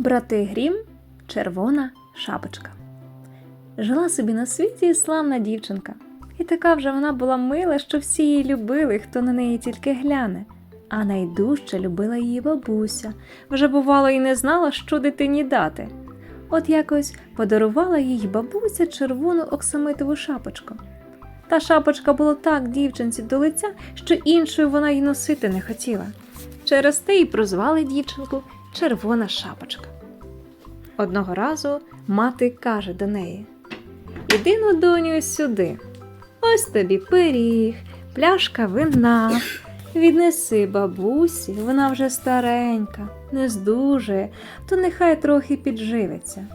Брати Грім, червона шапочка. Жила собі на світі славна дівчинка, і така вже вона була мила, що всі її любили, хто на неї тільки гляне. А найдужче любила її бабуся. Вже бувало і не знала, що дитині дати. От якось подарувала їй бабуся червону оксамитову шапочку. Та шапочка була так дівчинці до лиця, що іншою вона й носити не хотіла. Через те й прозвали дівчинку Червона шапочка. Одного разу мати каже до неї: Іди ну, доню, сюди. Ось тобі пиріг, пляшка вина. Віднеси бабусі, вона вже старенька, не здужує, то нехай трохи підживиться.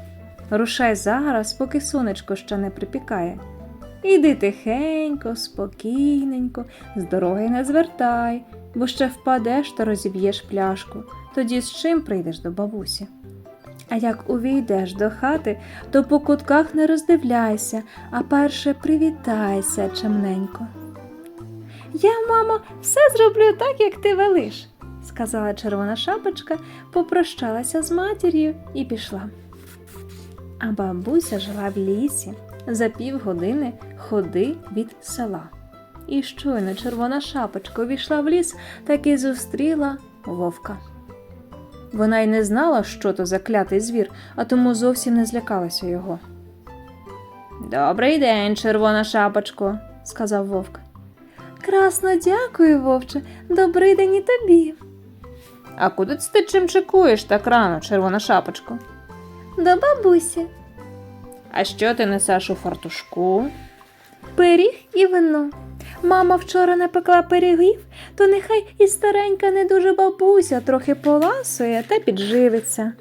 Рушай зараз, поки сонечко ще не припікає. Іди тихенько, спокійненько, з дороги не звертай, бо ще впадеш та розіб'єш пляшку, тоді з чим прийдеш до бабусі. А як увійдеш до хати, то по кутках не роздивляйся, а перше привітайся чемненько. Я, мамо, все зроблю так, як ти велиш, сказала червона шапочка, попрощалася з матір'ю і пішла. А бабуся жила в лісі за півгодини ходи від села. І щойно червона шапочка увійшла в ліс, так і зустріла вовка. Вона й не знала, що то за клятий звір, а тому зовсім не злякалася його. Добрий день, червона шапочко, сказав вовк. Красно дякую, вовче, добрий день і тобі. А куди ти чим чекуєш так рано, червона шапочко? До бабусі. А що ти несеш у фартушку? Пиріг і вино. Мама вчора напекла пирігів, то нехай і старенька не дуже бабуся трохи поласує та підживиться.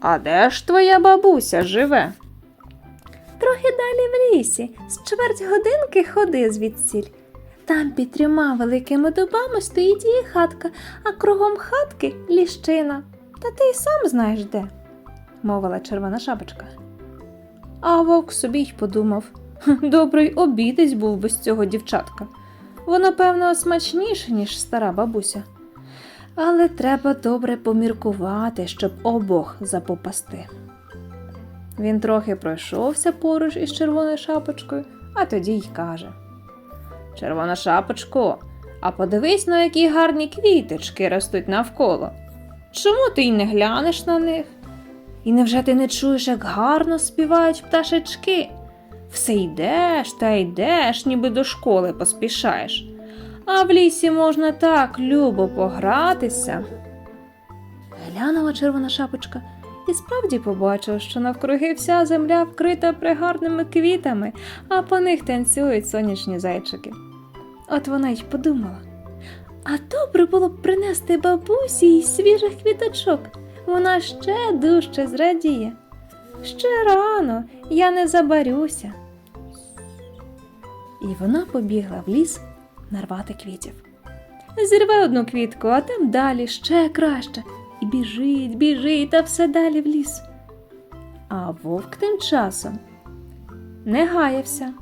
А де ж твоя бабуся живе? Трохи далі в лісі, з чверть годинки ходи звідсіль. Там під трьома великими дубами стоїть її хатка, а кругом хатки ліщина. Та ти й сам знаєш де, мовила червона шапочка. А вовк собі й подумав. «Хм, Добрий обідець був без цього дівчатка. Воно, певно, смачніше, ніж стара бабуся. Але треба добре поміркувати, щоб обох запопасти. Він трохи пройшовся поруч із червоною шапочкою, а тоді й каже: Червона шапочко, а подивись, на які гарні квіточки ростуть навколо. Чому ти й не глянеш на них? І невже ти не чуєш, як гарно співають пташечки? Все йдеш та йдеш, ніби до школи поспішаєш. А в лісі можна так любо погратися. Глянула червона шапочка і справді побачила, що навкруги вся земля вкрита пригарними квітами, а по них танцюють сонячні зайчики. От вона й подумала. А добре було б принести бабусі й свіжих квіточок. Вона ще дужче зрадіє. Ще рано, я не забарюся. І вона побігла в ліс нарвати квітів. Зірве одну квітку, а там далі ще краще. І біжить, біжить, та все далі в ліс. А вовк тим часом не гаявся,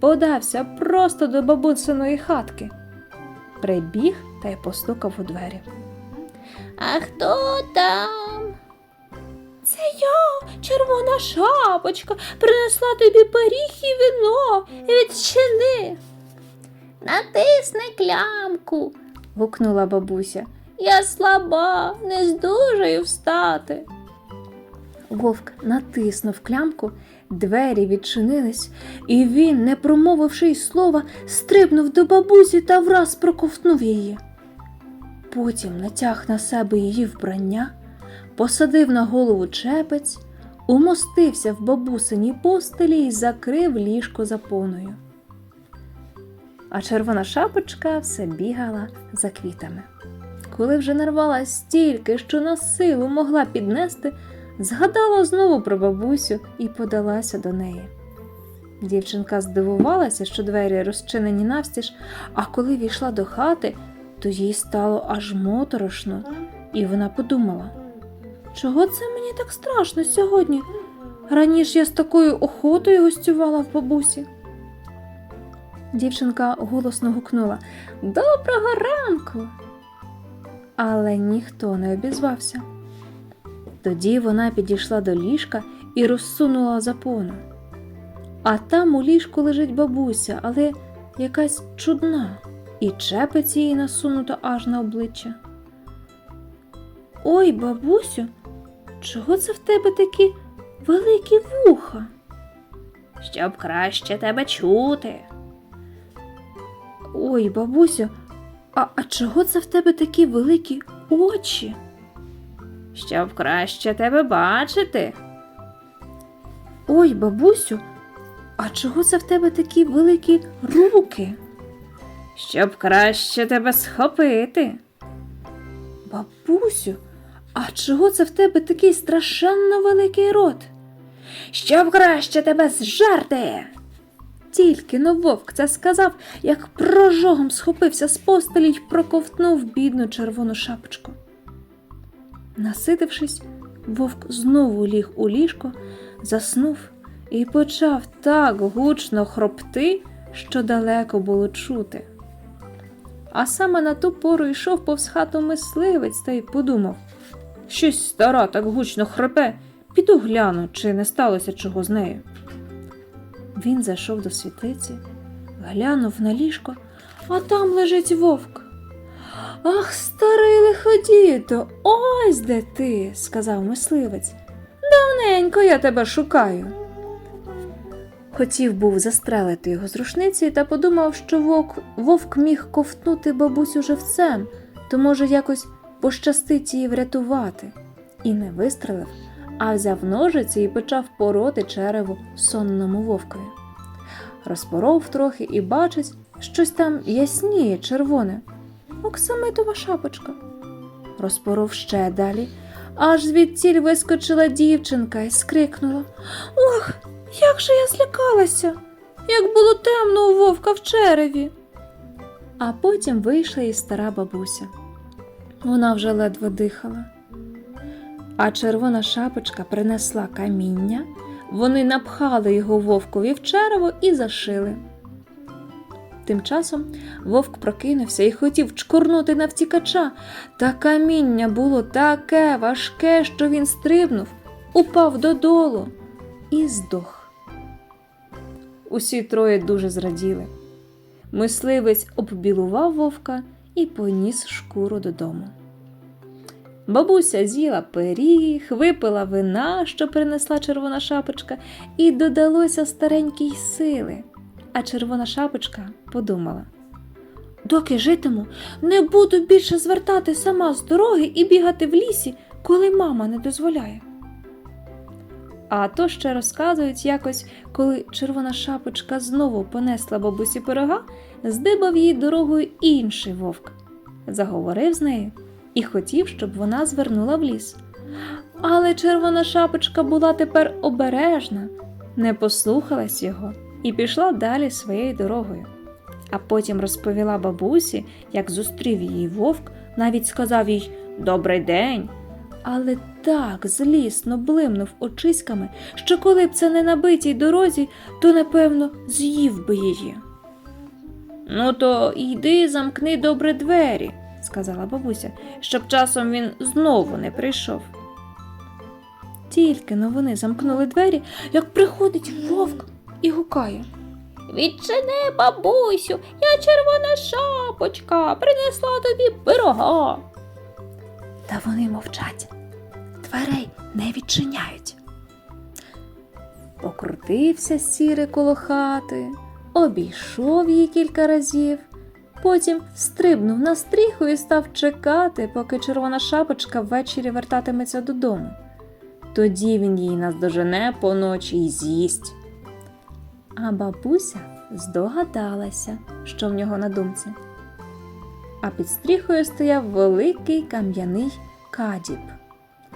подався просто до бабусиної хатки. Прибіг та й постукав у двері. А хто там? Це я, червона шапочка, принесла тобі пиріг і вино. Відчини. Натисни клямку, гукнула бабуся. Я слаба, не здужаю встати. Вовк натиснув клямку, двері відчинились, і він, не промовивши й слова, стрибнув до бабусі та враз проковтнув її. Потім натяг на себе її вбрання, посадив на голову чепець, умостився в бабусиній постелі і закрив ліжко заповною. А червона шапочка все бігала за квітами. Коли вже нарвала стільки, що на силу могла піднести, згадала знову про бабусю і подалася до неї. Дівчинка здивувалася, що двері розчинені навстіж, а коли війшла до хати, то їй стало аж моторошно, і вона подумала, чого це мені так страшно сьогодні? Раніше я з такою охотою гостювала в бабусі. Дівчинка голосно гукнула Доброго ранку. Але ніхто не обізвався. Тоді вона підійшла до ліжка і розсунула запону. А там у ліжку лежить бабуся, але якась чудна, і чепець її насунута аж на обличчя. Ой, бабусю, чого це в тебе такі великі вуха? Щоб краще тебе чути. Ой, бабусю, а, а чого це в тебе такі великі очі? Щоб краще тебе бачити. Ой, бабусю, а чого це в тебе такі великі руки? Щоб краще тебе схопити. Бабусю, а чого це в тебе такий страшенно великий рот? Щоб краще тебе зжерти. Тільки но вовк це сказав, як прожогом схопився з постелі й проковтнув бідну червону шапочку. Наситившись, вовк знову ліг у ліжко, заснув і почав так гучно хропти, що далеко було чути. А саме на ту пору йшов повз хату мисливець та й подумав щось стара так гучно хропе, піду гляну, чи не сталося чого з нею. Він зайшов до світлиці, глянув на ліжко, а там лежить вовк. Ах, старий лиходіто, ось де ти, сказав мисливець. Давненько я тебе шукаю. Хотів був застрелити його з рушниці та подумав, що вовк, вовк міг ковтнути бабусю живцем, то може якось пощастить її врятувати. І не вистрелив, а взяв ножиці і почав пороти череву сонному вовкові. Розпоров трохи і бачить, щось там ясніє червоне, оксамитова шапочка. Розпоров ще далі, аж звідтіль вискочила дівчинка і скрикнула Ох, як же я злякалася, як було темно у вовка в череві. А потім вийшла і стара бабуся. Вона вже ледве дихала. А червона шапочка принесла каміння, вони напхали його вовкові в черево і зашили. Тим часом вовк прокинувся і хотів чкурнути на втікача, та каміння було таке важке, що він стрибнув, упав додолу і здох. Усі троє дуже зраділи. Мисливець оббілував вовка і поніс шкуру додому. Бабуся з'їла пиріг, випила вина, що принесла червона шапочка, і додалося старенькій сили. А червона шапочка подумала: доки житиму, не буду більше звертати сама з дороги і бігати в лісі, коли мама не дозволяє. А то ще розказують якось, коли червона шапочка знову понесла бабусі пирога, здибав їй дорогою інший вовк, заговорив з нею і хотів, щоб вона звернула в ліс. Але червона шапочка була тепер обережна, не послухалась його і пішла далі своєю дорогою. А потім розповіла бабусі, як зустрів її вовк, навіть сказав їй Добрий день. Але так злісно блимнув очиськами, що коли б це не на битій дорозі, то напевно з'їв би її. Ну, то йди замкни добре двері, сказала бабуся, щоб часом він знову не прийшов. Тільки но вони замкнули двері, як приходить вовк і гукає. Відчини, бабусю, я червона шапочка, принесла тобі пирога. Та вони мовчать, дверей не відчиняють. Покрутився сірий коло хати, обійшов її кілька разів, потім стрибнув на стріху і став чекати, поки червона шапочка ввечері вертатиметься додому. Тоді він її наздожене поночі й з'їсть. А бабуся здогадалася, що в нього на думці. А під стріхою стояв великий кам'яний кадіб.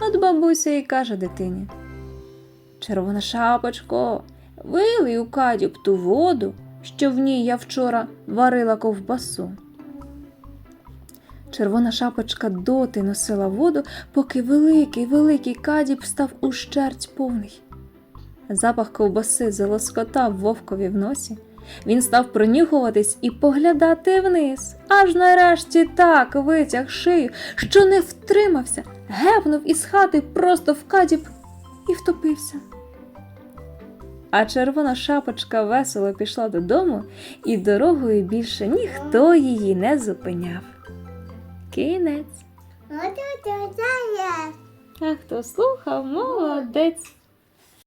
От бабуся і каже дитині: Червона шапочко, вилий у кадіб ту воду, що в ній я вчора варила ковбасу. Червона шапочка доти носила воду, поки великий великий кадіб став ущерть повний. Запах ковбаси залоскотав вовкові в носі, Він став пронюхуватись і поглядати вниз, аж нарешті так витяг шию, що не втримався, гепнув із хати просто в кадіб і втопився. А червона шапочка весело пішла додому, і дорогою більше ніхто її не зупиняв. Кінець. А хто слухав, молодець.